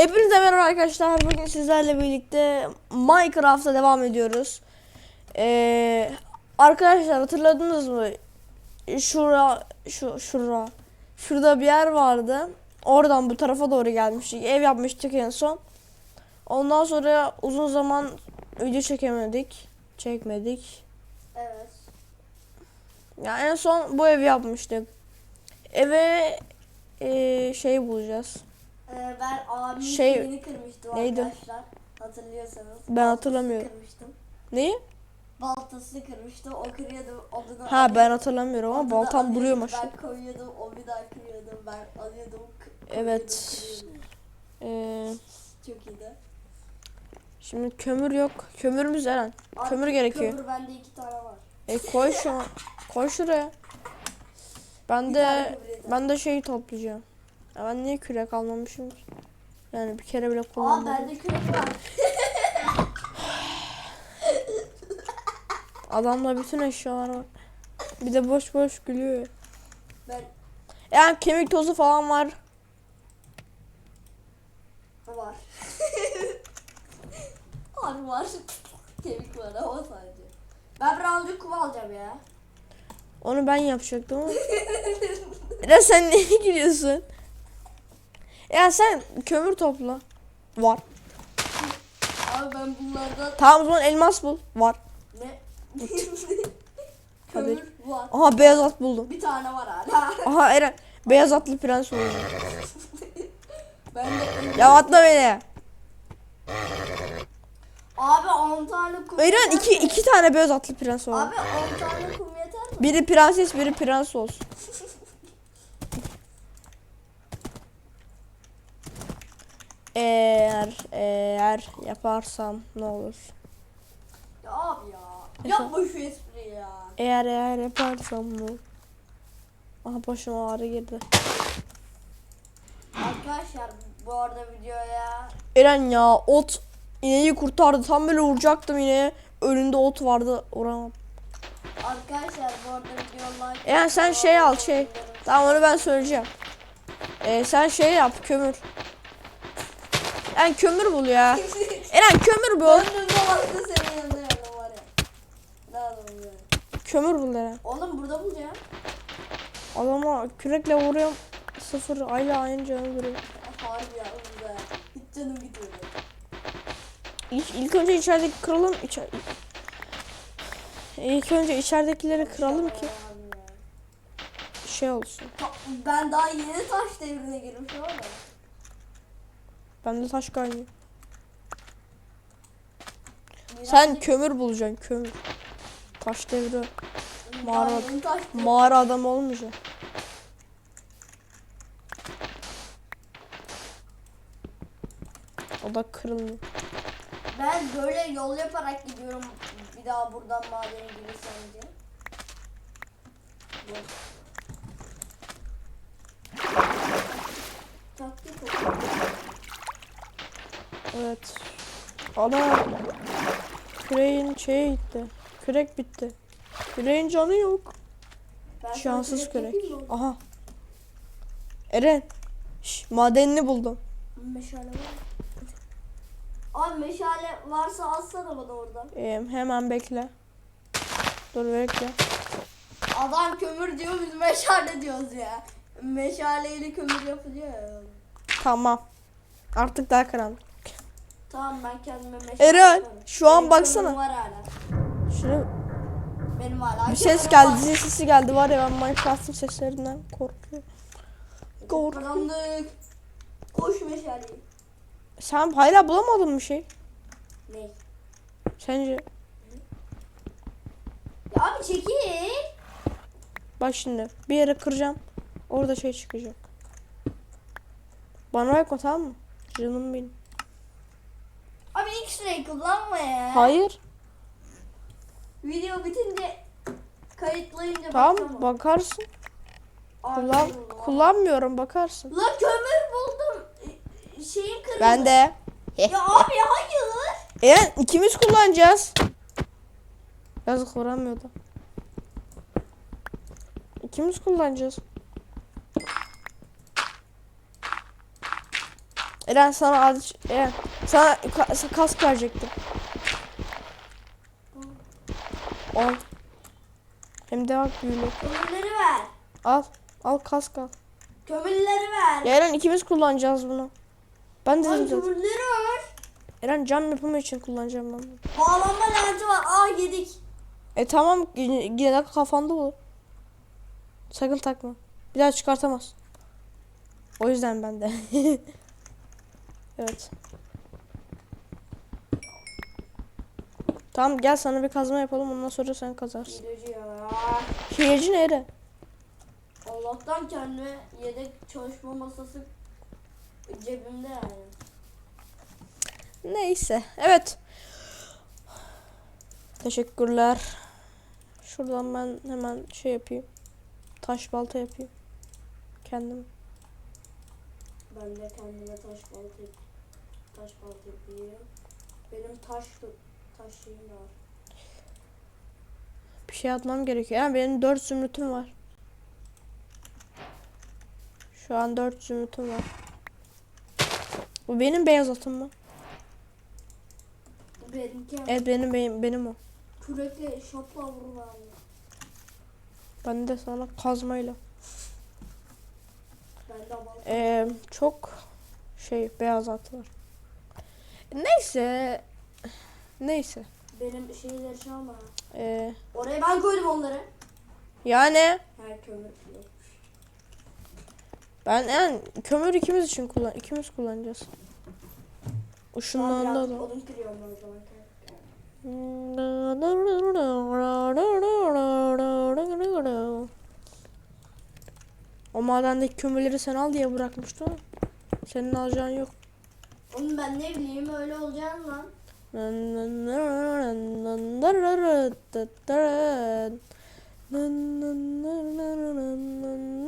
Hepinize merhaba arkadaşlar. Bugün sizlerle birlikte Minecraft'a devam ediyoruz. Ee, arkadaşlar hatırladınız mı? Şura, şu, şura. Şurada bir yer vardı. Oradan bu tarafa doğru gelmiştik. Ev yapmıştık en son. Ondan sonra uzun zaman video çekemedik. Çekmedik. Evet. Ya en son bu evi yapmıştık. Eve ee, şey bulacağız. Ee, ben abimin Şey- şeyini kırmıştım neydi? arkadaşlar. Hatırlıyorsanız. Ben Baltasını hatırlamıyorum. Kırmıştım. Neyi? Baltasını kırmıştım. O kırıyordu. O daha Ha ben hatırlamıyorum ama baltam alıyordu, Ben koyuyordum. O bir daha kırıyordu. Ben alıyordum. k- Evet. kırıyordum, Ee, Çok iyiydi. şimdi kömür yok. Kömürümüz Eren. Abi, Kömür gerekiyor. Kömür bende iki tane var. E koy şu koy şuraya. Ben Bir de tane kömür yeter. ben de şeyi toplayacağım. Ya ben niye kürek almamışım ki? Yani bir kere bile Aa kullanmadım. bende kürek var. Adamda bütün eşyalar var. Bir de boş boş gülüyor. Ben Yani kemik tozu falan var. var. var var. Kemik var ama sadece. Ben birazcık kum alacağım ya. Onu ben yapacaktım ama. Ya sen neye gülüyorsun? Ya sen kömür topla. Var. Abi ben bunlardan Tamam o zaman elmas bul. Var. ne? Hadi. Kömür var. Aha beyaz at buldum. Bir tane var hala. Aha Eren. Beyaz atlı prens olacak. ben de Ya atla beni. Abi 10 tane kum. Eren yeter iki, mi? iki tane beyaz atlı prens var. Abi 10 tane kum yeter mi? Biri prenses biri prens olsun. Eğer eğer yaparsam ne olur? Ya abi ya. Yapma şu espriyi ya. Eğer eğer yaparsam ne olur? Aha başıma ağrı girdi. Arkadaşlar bu arada videoya Eren ya ot ineği kurtardı. Tam böyle vuracaktım ineğe. Önünde ot vardı. Vuramam. arkadaşlar bu arada video like Eren sen şey al şey. Tamam onu ben söyleyeceğim. Ee, sen şey yap kömür. Eren kömür bul ya. Eren kömür bul. Önümde varsa senin yanında yanında var ya. Adamım ya. Kömür bul Eren. Oğlum burada bulacağım. Adama kürekle vuruyorum. Sıfır ayla aynı canı duruyor. Harbi ya burada. Hiç canım gitmedi. İlk, ilk önce içerideki kıralım. İçer... İlk önce içeridekileri kıralım ki şey olsun. Ben daha yeni taş devrine girmişim ama. Bende taş kaynıyor. Sen kömür bulacaksın kömür. Taş devri. mağara- Mağara adam olmayacak. O da kırılmıyor. Ben böyle yol yaparak gidiyorum. Bir daha buradan madene girirsem diye. Taktik oldu. Evet. Ana. Küreğin şeyi gitti. Kürek bitti. Küreğin canı yok. Ben Şanssız kürek? Aha. Eren. Şş, madenini buldum. Meşale var. Abi meşale varsa alsana bana oradan. Ee, hemen bekle. Dur bekle. Adam kömür diyor biz meşale diyoruz ya. Meşaleyle kömür yapılıyor ya. Tamam. Artık daha karanlık. Tamam ben kendime meşale Eren, yaparım. şu an Benim baksana. kömürüm var hala. Şunu Benim hala bir ses kömürüm geldi. var. Zil sesi geldi var ya ben Minecraft'ın seslerinden korkuyorum. Korkuyorum. Karanlık. Koş meşaleyi. Sen hala bulamadın mı şey? Ne? Sence? Ya abi çekil. Bak şimdi bir yere kıracağım. Orada şey çıkacak. Bana bakma tamam mı? Canım benim. Abi X-ray kullanma ya. Hayır. Video bitince kayıtlayınca Tamam bakamam. bakarsın. Abi, Kullan Allah. kullanmıyorum bakarsın. La kömür buldum. Ee, Şeyin kırıldı. Ben de. Ya abi hayır. Eren ikimiz kullanacağız. Yazık vuramıyordu. İkimiz kullanacağız. Eren sana ad- Eren sana ka- kask verecektim. Al. Hem de bak büyülü. Kömürleri ver. Al. Al kask al. Kömürleri ver. Ya Eren ikimiz kullanacağız bunu. Ben de Lan kömürleri ver. Eren cam yapımı için kullanacağım ben bunu. Bağlanma lenti var. Aa yedik. E tamam de kafanda olur. Sakın takma. Bir daha çıkartamaz. O yüzden ben de. evet. Tamam gel sana bir kazma yapalım ondan sonra sen kazarsın. Hileci ya. Hileci nere? Allah'tan kendime yedek çalışma masası cebimde yani. Neyse. Evet. Teşekkürler. Şuradan ben hemen şey yapayım. Taş balta yapayım. Kendim. Ben de kendime taş balta taş balta yapayım. Benim taş taş şeyim var. Bir şey atmam gerekiyor. Yani benim 4 zümrütüm var. Şu an 4 zümrütüm var. Bu benim beyaz atım mı? Benimki Evet benim benim, benim o. kürekle şapla vururlar. Ben de sana kazmayla. Ben de. Ee, çok şey beyaz at var. Neyse. Neyse. Benim şeyleri çalma. Ee, Oraya ben koydum onları. yani Her kömür ben yani kömür ikimiz için kullan ikimiz kullanacağız. Işınlandı da. odun kırıyorum ben o zaman. O madendeki kömürleri sen al diye bırakmıştı senin alacağın yok. Ben ne bileyim öyle olacağını lan.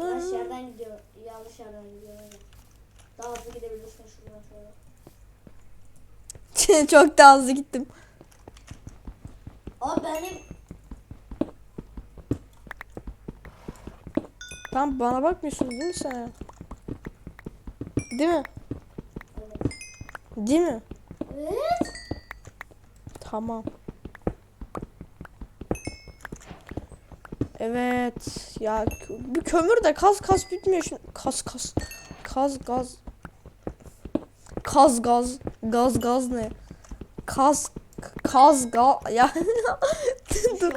Yanlış yerden gidiyor. Yanlış yerden gidiyor. Daha hızlı gidebilirsin şuradan şöyle. Çok da hızlı gittim. Abi benim Tamam bana bakmıyorsun değil mi sen? Değil mi? Değil mi? Evet. Tamam. Evet. Ya bir kömür de kaz kaz bitmiyor şimdi. Kaz kaz. Kaz gaz. Kaz gaz. Gaz gaz ne? Kaz kaz gaz ya dur.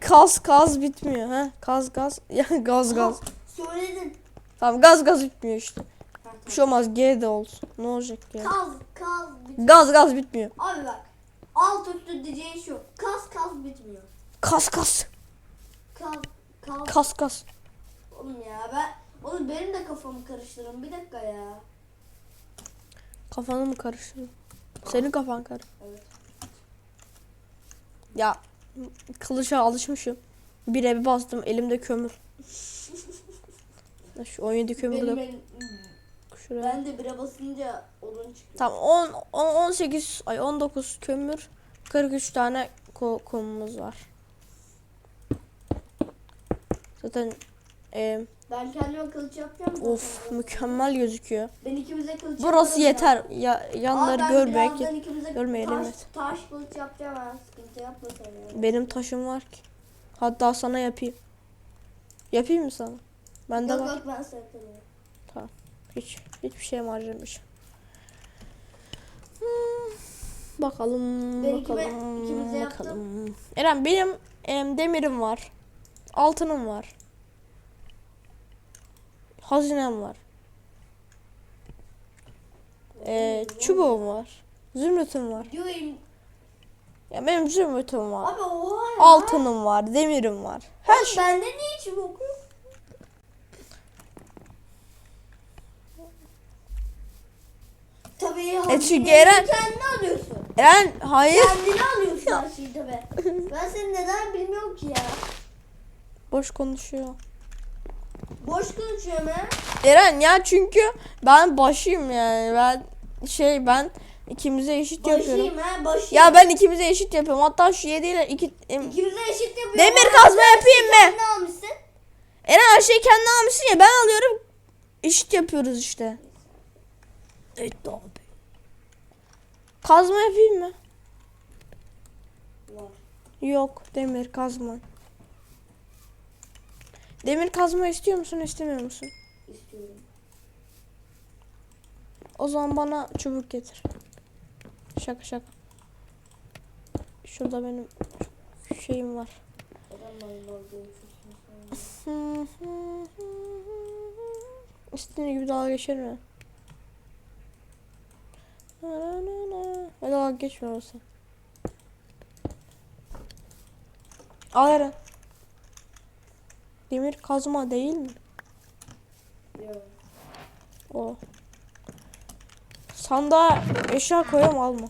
Kaz kaz bitmiyor ha. Kaz gaz ya gaz gaz. Söyledin. Tamam gaz gaz bitmiyor işte. Bir şey olmaz G de olsun. Ne olacak G? Kaz kaz bit. Gaz gaz bitmiyor. Abi bak. Alt üstü diyeceğin şu. Kaz kaz bitmiyor. Kas kas. Kaz kaz. Kas kas. Oğlum ya ben Oğlum benim de kafamı karıştırın bir dakika ya. Kafanı mı karıştırdın? Senin kafan kar. Evet. Ya kılıça alışmışım. Bir evi bastım elimde kömür. Şu 17 kömür de şuraya. ben de bire basınca odun çıkıyor. Tamam 10, 10 18 ay 19 kömür 43 tane ko kumumuz var. Zaten e, Ben kendime kılıç yapacağım. of mükemmel gözüküyor. Ben ikimize kılıç Burası yeter. Ya Ya. yanları Aa, görmek. görmeyelim, taş, evet. taş kılıç yapacağım ha. Sıkıntı yapma sen ya. Benim taşım var ki. Hatta sana yapayım. Yapayım mı sana? Bende Yok var. yok ben sana yaparım. Hiç hiçbir şey harcamış. Hmm, bakalım ben- bakalım ikimiz de yaptım. bakalım. Eren benim em, demirim var. Altınım var. Hazinem var. Ee, çubuğum var. Zümrütüm var. Diyorum. Ya benim zümrütüm var. Abi oha ya. Altınım var, demirim var. Her Oğlum şey. Bende niye çubuk E çünkü Eren- Kendini alıyorsun. Eren hayır. Kendini alıyorsun her şeyi tabii. Ben seni neden bilmiyorum ki ya. Boş konuşuyor. Boş konuşuyorum ha. Eren ya çünkü ben başıyım yani. Ben şey ben ikimize eşit yapıyorum. Başıyım ha başıyım. Ya ben ikimize eşit yapıyorum. Hatta şu yediyle iki em, İkimize eşit yapıyorum. Demir kazma yapayım mı? kendini almışsın. Eren her şeyi kendine almışsın ya ben alıyorum. Eşit yapıyoruz işte. Evet abi. Kazma yapayım mı? Var. Yok demir kazma. Demir kazma istiyor musun istemiyor musun? istiyorum. O zaman bana çubuk getir. Şaka şaka. Şurada benim şeyim var. Çok İstediğin gibi dalga geçer mi? Ve dalga geçmiyor orası. Al Eren. Demir kazma değil mi? Yok. O. Sandığa eşya koyam alma.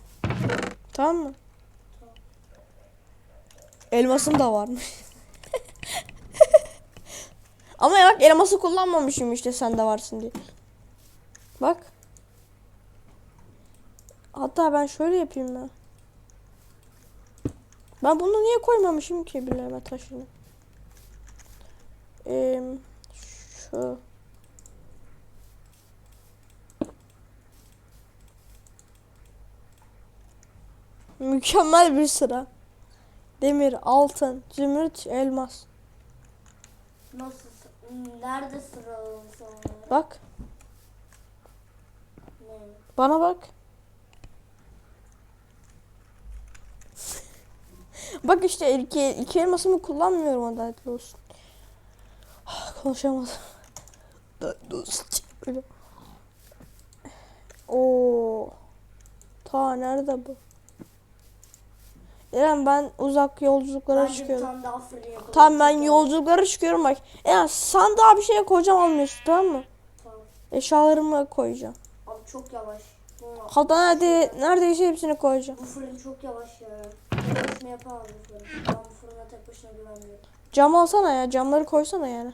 Tamam mı? Tamam. Elmasım da varmış. Ama bak elması kullanmamışım işte sende varsın diye. Bak. Hatta ben şöyle yapayım ben. Ben bunu niye koymamışım ki bileme taşını? Ee, şu. Mükemmel bir sıra. Demir, altın, zümrüt, elmas. Nasıl? Nerede sonra? Bak, Ne? bana bak. Bak işte iki, iki elmasımı kullanmıyorum adaletli olsun. Ah, Konuşamadım. Adaletli olsun. Öyle. Oo. Ta nerede bu? Eren ben uzak yolculuklara bir çıkıyorum. Tamam ben yolculuklara çıkıyorum bak. Ya sandığa bir şey koyacağım almıyorsun tamam mı? Tamam. Eşyalarımı koyacağım. Abi çok yavaş. Hatta nerede, neredeyse hepsini koyacağım. bu fırın çok yavaş ya. Başına yapamam bu fırın. Ben bu fırına tek başına güvenmiyorum. Cam alsana ya camları koysana yani.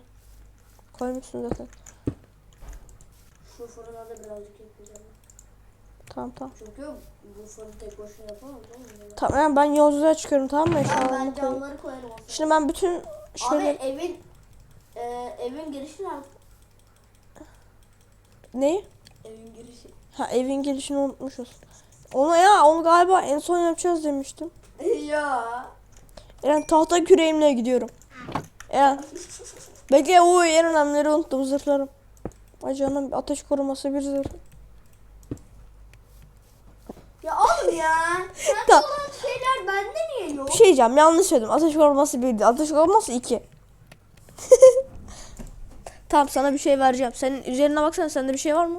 Koymuşsun zaten. Şu fırına da birazcık ekleyeceğim. Tamam tamam. Çünkü bu fırını tek başına yapamam? Tamam yani ben yolculuğa çıkıyorum tamam mı eşyalarımı ben koyayım. camları koyarım o Şimdi ben bütün Abi şöyle evin e, evin girişi nerede? neyi? Evin girişi. Ha evin girişini unutmuşuz. Onu ya onu galiba en son yapacağız demiştim. ya. Eren tahta küreğimle gidiyorum. Eren bekle o en önemlileri unuttum zırhlarım. Ay canım ateş koruması bir zırh. Ya oğlum ya. Sende Ta- olan şeyler bende niye yok? Bir şey diyeceğim yanlış söyledim. Ateş koruması bir değil. Ateş koruması iki. tamam sana bir şey vereceğim. Senin üzerine baksana sende bir şey var mı?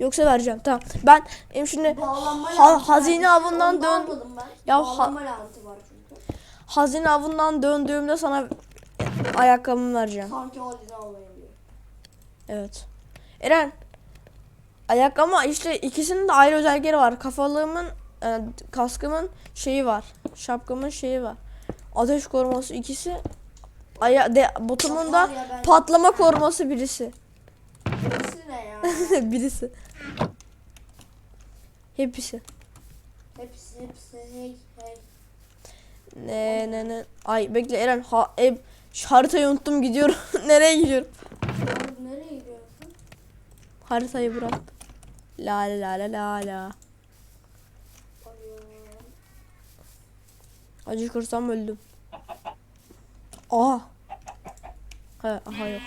Yoksa vereceğim. Tamam. Ben em şimdi Bağlanma Ha- laneti hazine avından Onu dön- almadım Ben. Ya ha- Bağlanma laneti var çünkü. hazine avından döndüğümde sana ayakkabımı vereceğim. Sanki hazine avlayabiliyor. Evet. Eren. Ayakkabı işte ikisinin de ayrı özellikleri var. Kafalığımın e, kaskımın şeyi var. Şapkamın şeyi var. Ateş koruması ikisi. Aya de, botumun da patlama koruması birisi. Ne ya? birisi. Hepsi. hepsi hepsi hey. Ne ne ne. Ay bekle Eren ha, ev, haritayı unuttum gidiyorum. Nereye gidiyorum? Nereye gidiyorsun? Haritayı bırak. La la la la la. Acıkırsam öldüm. Aha. Ha, aha yok.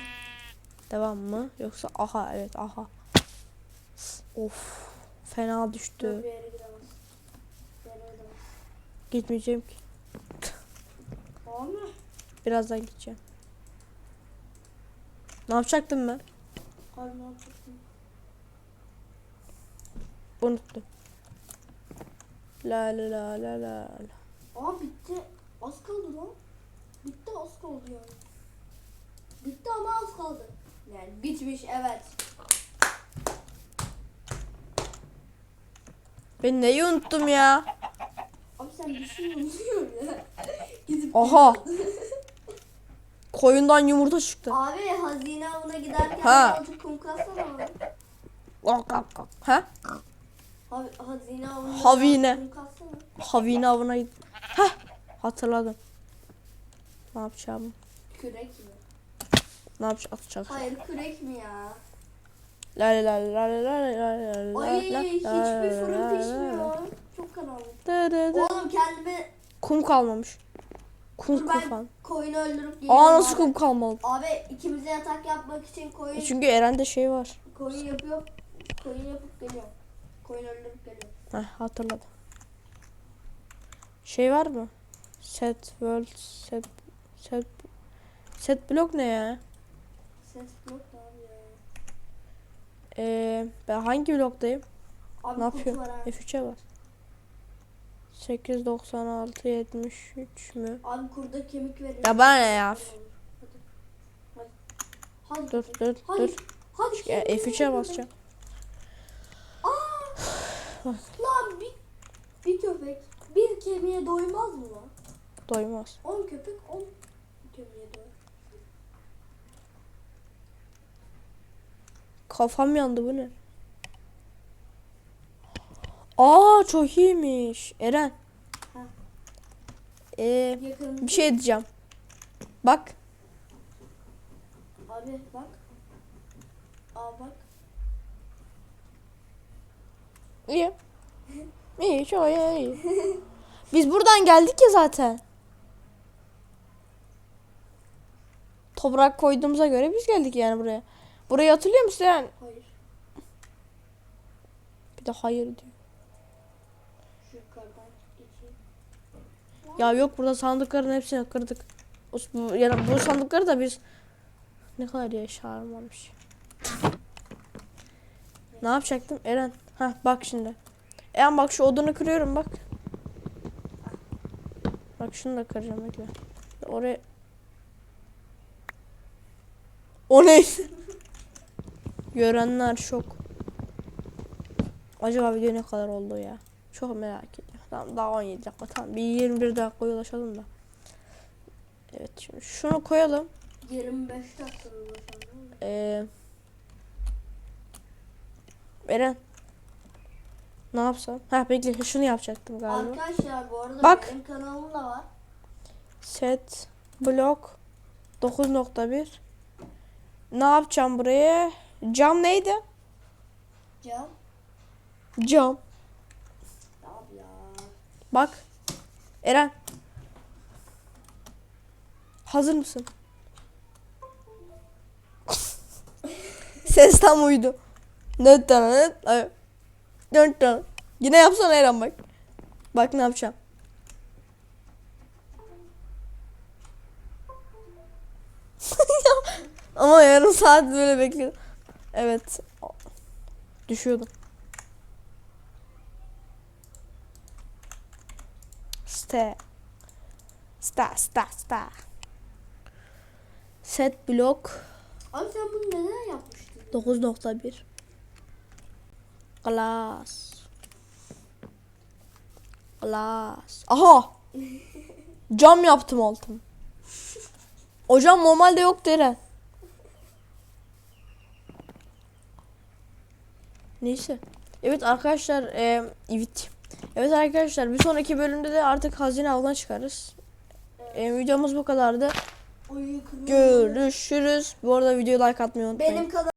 Devam mı? Yoksa aha evet aha. Of. Fena düştü. Gitmeyeceğim ki. Birazdan gideceğim. Ne yapacaktım ben? Abi ne yapacaksın? Unuttum. La la la la la. la. Aa bitti. Az kaldı lan. Bitti az kaldı yani. Bitti ama az kaldı. Yani bitmiş evet. Ben neyi unuttum ya? Abi sen bir şey unutuyorsun ya. Gidip Aha. Koyundan yumurta çıktı. Abi hazine avına giderken Ha. birazcık kum katsana abi. Ha? Abi hazine avına Havine. Havine avına git. Heh. Hatırladım. Ne yapacağım? Kürek mi? Ne yapacak? Atacak. Hayır kürek mi ya? La la la la la la la la Ay la, hiçbir la, fırın la, pişmiyor. Çok karanlık. Da, da, da. Oğlum kendime... Kum kalmamış. Kum Dur, kum falan. koyunu öldürüp geliyorum. Aa nasıl abi. kum kalmadı? Abi ikimize yatak yapmak için koyun... E çünkü Eren'de şey var. Koyun yapıyor. Koyun yapıp geliyor. Koyun öldürüp geliyor. Heh hatırladım. Şey var mı? Set world set set set blok ne ya? Ses da abi ya. Ee, ben hangi bloktayım? Abi Ne kurt yapıyor? var ha. F3'e bas. 8 96 73 mü? Abi kurda kemik verin. Ya bana ne ya? Hadi. Hadi. Dur dur Hadi. dur. Hadi. Ya kemiği F3'e verin. basacağım. Aa! lan bir, bir köpek bir kemiğe doymaz mı lan? Doymaz. 10 köpek 10 kemiğe doyar. Kafam yandı bu ne? Aa çok iyiymiş. Eren. Ha. Ee, bir şey diyeceğim. Bak. Abi bak. Aa bak. İyi. İyi çok iyi. iyi. Biz buradan geldik ya zaten. Toprak koyduğumuza göre biz geldik yani buraya. Burayı hatırlıyor musun Eren? Hayır. Bir de hayır diyor. Ya yok burada sandıkların hepsini kırdık. Bu, yani bu sandıkları da biz ne kadar yaşarmamış. ne yapacaktım Eren? Ha bak şimdi. Eren bak şu odunu kırıyorum bak. Bak şunu da kıracağım bekle. Oraya O ne? Görenler şok. Acaba video ne kadar oldu ya? Çok merak ediyorum. Tamam daha 17 dakika tamam. Bir 21 dakika ulaşalım da. Evet şimdi şunu koyalım. 25 dakika ulaşalım. Ee, Eren. Ne yapsam? Ha bekle şunu yapacaktım galiba. Arkadaşlar bu arada Bak. benim kanalım da var. Set blok 9.1 Ne yapacağım buraya? Cam neydi? Cam. Cam. Abi ya. Bak. Eren. Hazır mısın? Ses tam uydu. Dört tane. ay, Dört tane. Yine yapsana Eren bak. Bak ne yapacağım. Ama yarım saat böyle bekledim. Evet. Düşüyordum. Ste. Sta sta sta. Set blok Abi sen bunu neden yapmıştın? 9.1 Glass Glass Aha Cam yaptım altın O cam normalde yoktu Eren Neyse. Evet arkadaşlar e, evet. Evet arkadaşlar bir sonraki bölümde de artık hazine avına çıkarız. E, Videomuz bu kadardı. Görüşürüz. Bu arada videoyu like atmayı unutmayın. Benim